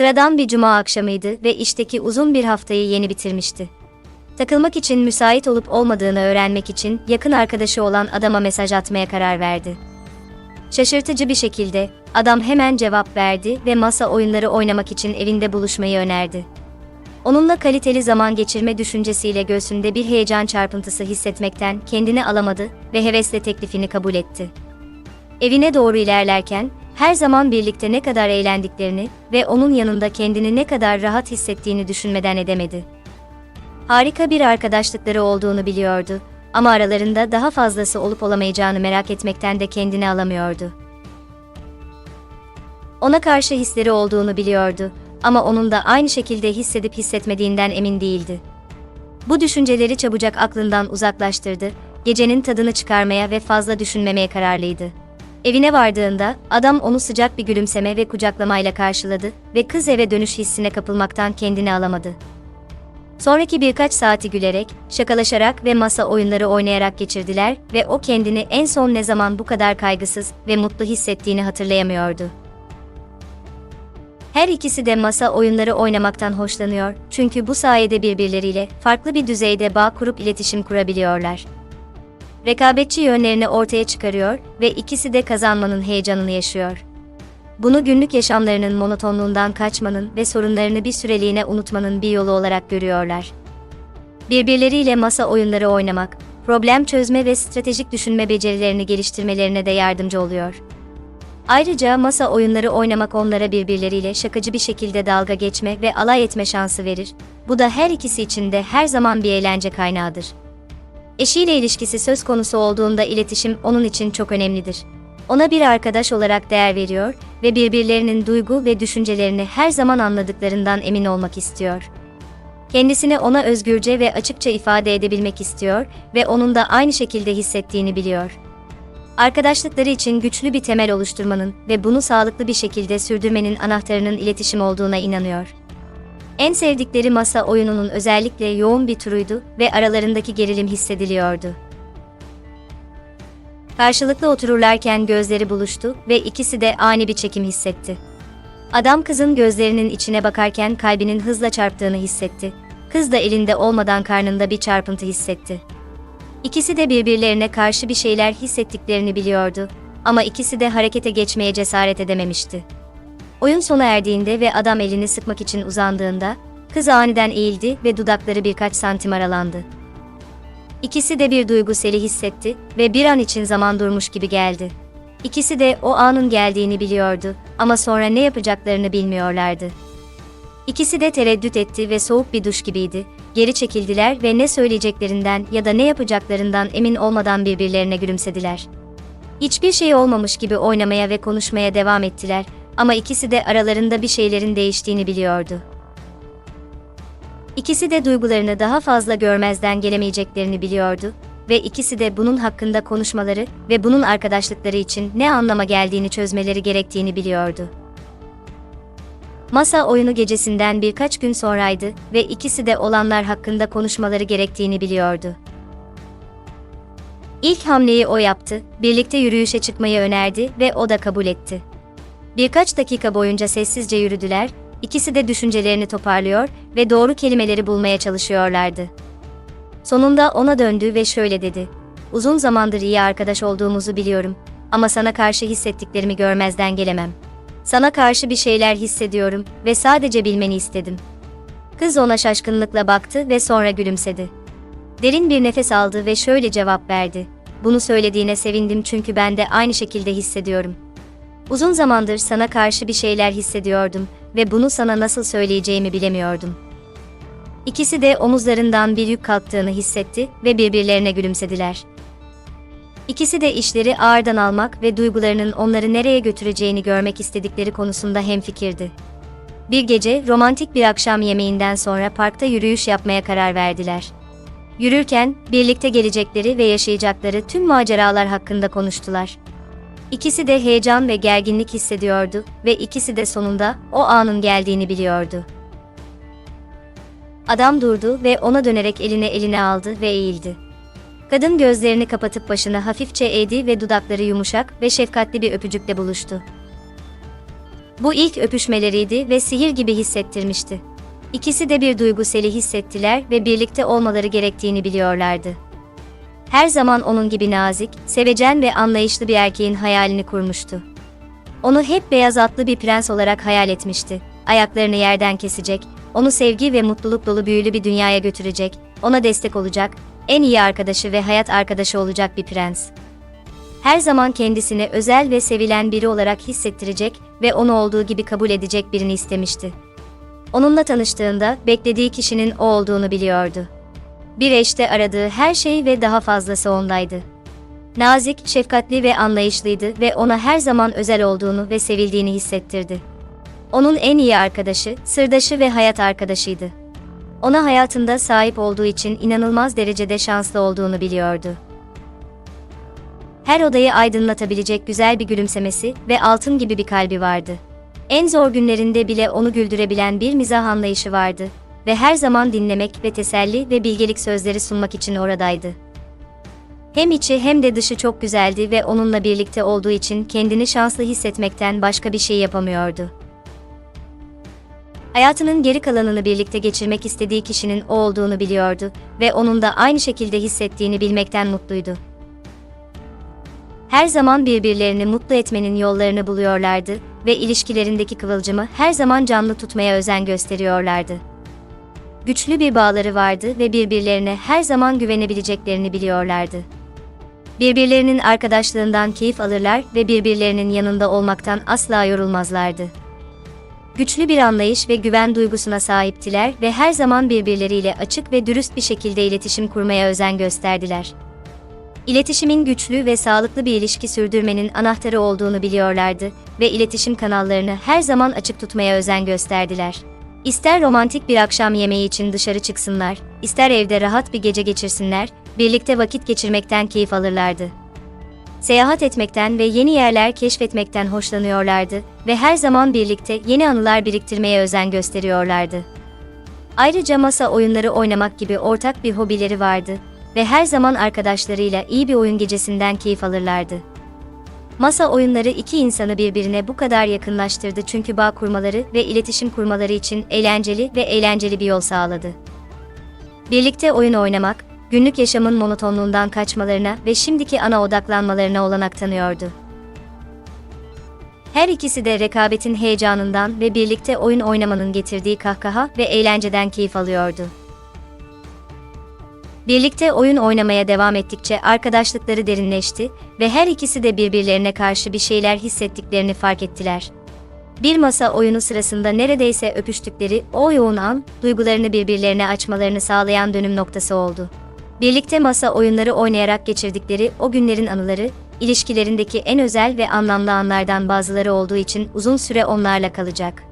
Sıradan bir cuma akşamıydı ve işteki uzun bir haftayı yeni bitirmişti. Takılmak için müsait olup olmadığını öğrenmek için yakın arkadaşı olan adama mesaj atmaya karar verdi. Şaşırtıcı bir şekilde adam hemen cevap verdi ve masa oyunları oynamak için evinde buluşmayı önerdi. Onunla kaliteli zaman geçirme düşüncesiyle göğsünde bir heyecan çarpıntısı hissetmekten kendini alamadı ve hevesle teklifini kabul etti. Evine doğru ilerlerken her zaman birlikte ne kadar eğlendiklerini ve onun yanında kendini ne kadar rahat hissettiğini düşünmeden edemedi. Harika bir arkadaşlıkları olduğunu biliyordu ama aralarında daha fazlası olup olamayacağını merak etmekten de kendini alamıyordu. Ona karşı hisleri olduğunu biliyordu ama onun da aynı şekilde hissedip hissetmediğinden emin değildi. Bu düşünceleri çabucak aklından uzaklaştırdı, gecenin tadını çıkarmaya ve fazla düşünmemeye kararlıydı. Evine vardığında adam onu sıcak bir gülümseme ve kucaklamayla karşıladı ve kız eve dönüş hissine kapılmaktan kendini alamadı. Sonraki birkaç saati gülerek, şakalaşarak ve masa oyunları oynayarak geçirdiler ve o kendini en son ne zaman bu kadar kaygısız ve mutlu hissettiğini hatırlayamıyordu. Her ikisi de masa oyunları oynamaktan hoşlanıyor çünkü bu sayede birbirleriyle farklı bir düzeyde bağ kurup iletişim kurabiliyorlar. Rekabetçi yönlerini ortaya çıkarıyor ve ikisi de kazanmanın heyecanını yaşıyor. Bunu günlük yaşamlarının monotonluğundan kaçmanın ve sorunlarını bir süreliğine unutmanın bir yolu olarak görüyorlar. Birbirleriyle masa oyunları oynamak, problem çözme ve stratejik düşünme becerilerini geliştirmelerine de yardımcı oluyor. Ayrıca masa oyunları oynamak onlara birbirleriyle şakacı bir şekilde dalga geçme ve alay etme şansı verir. Bu da her ikisi için de her zaman bir eğlence kaynağıdır. Eşiyle ilişkisi söz konusu olduğunda iletişim onun için çok önemlidir. Ona bir arkadaş olarak değer veriyor ve birbirlerinin duygu ve düşüncelerini her zaman anladıklarından emin olmak istiyor. Kendisini ona özgürce ve açıkça ifade edebilmek istiyor ve onun da aynı şekilde hissettiğini biliyor. Arkadaşlıkları için güçlü bir temel oluşturmanın ve bunu sağlıklı bir şekilde sürdürmenin anahtarının iletişim olduğuna inanıyor. En sevdikleri masa oyununun özellikle yoğun bir turuydu ve aralarındaki gerilim hissediliyordu. Karşılıklı otururlarken gözleri buluştu ve ikisi de ani bir çekim hissetti. Adam kızın gözlerinin içine bakarken kalbinin hızla çarptığını hissetti. Kız da elinde olmadan karnında bir çarpıntı hissetti. İkisi de birbirlerine karşı bir şeyler hissettiklerini biliyordu ama ikisi de harekete geçmeye cesaret edememişti. Oyun sona erdiğinde ve adam elini sıkmak için uzandığında, kız aniden eğildi ve dudakları birkaç santim aralandı. İkisi de bir duygu seli hissetti ve bir an için zaman durmuş gibi geldi. İkisi de o anın geldiğini biliyordu ama sonra ne yapacaklarını bilmiyorlardı. İkisi de tereddüt etti ve soğuk bir duş gibiydi. Geri çekildiler ve ne söyleyeceklerinden ya da ne yapacaklarından emin olmadan birbirlerine gülümsediler. Hiçbir şey olmamış gibi oynamaya ve konuşmaya devam ettiler ama ikisi de aralarında bir şeylerin değiştiğini biliyordu. İkisi de duygularını daha fazla görmezden gelemeyeceklerini biliyordu ve ikisi de bunun hakkında konuşmaları ve bunun arkadaşlıkları için ne anlama geldiğini çözmeleri gerektiğini biliyordu. Masa oyunu gecesinden birkaç gün sonraydı ve ikisi de olanlar hakkında konuşmaları gerektiğini biliyordu. İlk hamleyi o yaptı, birlikte yürüyüşe çıkmayı önerdi ve o da kabul etti. Birkaç dakika boyunca sessizce yürüdüler, ikisi de düşüncelerini toparlıyor ve doğru kelimeleri bulmaya çalışıyorlardı. Sonunda ona döndü ve şöyle dedi. Uzun zamandır iyi arkadaş olduğumuzu biliyorum ama sana karşı hissettiklerimi görmezden gelemem. Sana karşı bir şeyler hissediyorum ve sadece bilmeni istedim. Kız ona şaşkınlıkla baktı ve sonra gülümsedi. Derin bir nefes aldı ve şöyle cevap verdi. Bunu söylediğine sevindim çünkü ben de aynı şekilde hissediyorum. Uzun zamandır sana karşı bir şeyler hissediyordum ve bunu sana nasıl söyleyeceğimi bilemiyordum. İkisi de omuzlarından bir yük kalktığını hissetti ve birbirlerine gülümsediler. İkisi de işleri ağırdan almak ve duygularının onları nereye götüreceğini görmek istedikleri konusunda hemfikirdi. Bir gece romantik bir akşam yemeğinden sonra parkta yürüyüş yapmaya karar verdiler. Yürürken birlikte gelecekleri ve yaşayacakları tüm maceralar hakkında konuştular. İkisi de heyecan ve gerginlik hissediyordu ve ikisi de sonunda o anın geldiğini biliyordu. Adam durdu ve ona dönerek eline eline aldı ve eğildi. Kadın gözlerini kapatıp başını hafifçe eğdi ve dudakları yumuşak ve şefkatli bir öpücükle buluştu. Bu ilk öpüşmeleriydi ve sihir gibi hissettirmişti. İkisi de bir duyguseli hissettiler ve birlikte olmaları gerektiğini biliyorlardı. Her zaman onun gibi nazik, sevecen ve anlayışlı bir erkeğin hayalini kurmuştu. Onu hep beyaz atlı bir prens olarak hayal etmişti. Ayaklarını yerden kesecek, onu sevgi ve mutluluk dolu büyülü bir dünyaya götürecek, ona destek olacak, en iyi arkadaşı ve hayat arkadaşı olacak bir prens. Her zaman kendisini özel ve sevilen biri olarak hissettirecek ve onu olduğu gibi kabul edecek birini istemişti. Onunla tanıştığında beklediği kişinin o olduğunu biliyordu. Bir eşte aradığı her şey ve daha fazlası ondaydı. Nazik, şefkatli ve anlayışlıydı ve ona her zaman özel olduğunu ve sevildiğini hissettirdi. Onun en iyi arkadaşı, sırdaşı ve hayat arkadaşıydı. Ona hayatında sahip olduğu için inanılmaz derecede şanslı olduğunu biliyordu. Her odayı aydınlatabilecek güzel bir gülümsemesi ve altın gibi bir kalbi vardı. En zor günlerinde bile onu güldürebilen bir mizah anlayışı vardı ve her zaman dinlemek ve teselli ve bilgelik sözleri sunmak için oradaydı. Hem içi hem de dışı çok güzeldi ve onunla birlikte olduğu için kendini şanslı hissetmekten başka bir şey yapamıyordu. Hayatının geri kalanını birlikte geçirmek istediği kişinin o olduğunu biliyordu ve onun da aynı şekilde hissettiğini bilmekten mutluydu. Her zaman birbirlerini mutlu etmenin yollarını buluyorlardı ve ilişkilerindeki kıvılcımı her zaman canlı tutmaya özen gösteriyorlardı. Güçlü bir bağları vardı ve birbirlerine her zaman güvenebileceklerini biliyorlardı. Birbirlerinin arkadaşlığından keyif alırlar ve birbirlerinin yanında olmaktan asla yorulmazlardı. Güçlü bir anlayış ve güven duygusuna sahiptiler ve her zaman birbirleriyle açık ve dürüst bir şekilde iletişim kurmaya özen gösterdiler. İletişimin güçlü ve sağlıklı bir ilişki sürdürmenin anahtarı olduğunu biliyorlardı ve iletişim kanallarını her zaman açık tutmaya özen gösterdiler. İster romantik bir akşam yemeği için dışarı çıksınlar, ister evde rahat bir gece geçirsinler, birlikte vakit geçirmekten keyif alırlardı. Seyahat etmekten ve yeni yerler keşfetmekten hoşlanıyorlardı ve her zaman birlikte yeni anılar biriktirmeye özen gösteriyorlardı. Ayrıca masa oyunları oynamak gibi ortak bir hobileri vardı ve her zaman arkadaşlarıyla iyi bir oyun gecesinden keyif alırlardı. Masa oyunları iki insanı birbirine bu kadar yakınlaştırdı çünkü bağ kurmaları ve iletişim kurmaları için eğlenceli ve eğlenceli bir yol sağladı. Birlikte oyun oynamak, günlük yaşamın monotonluğundan kaçmalarına ve şimdiki ana odaklanmalarına olanak tanıyordu. Her ikisi de rekabetin heyecanından ve birlikte oyun oynamanın getirdiği kahkaha ve eğlenceden keyif alıyordu. Birlikte oyun oynamaya devam ettikçe arkadaşlıkları derinleşti ve her ikisi de birbirlerine karşı bir şeyler hissettiklerini fark ettiler. Bir masa oyunu sırasında neredeyse öpüştükleri o yoğun an, duygularını birbirlerine açmalarını sağlayan dönüm noktası oldu. Birlikte masa oyunları oynayarak geçirdikleri o günlerin anıları, ilişkilerindeki en özel ve anlamlı anlardan bazıları olduğu için uzun süre onlarla kalacak.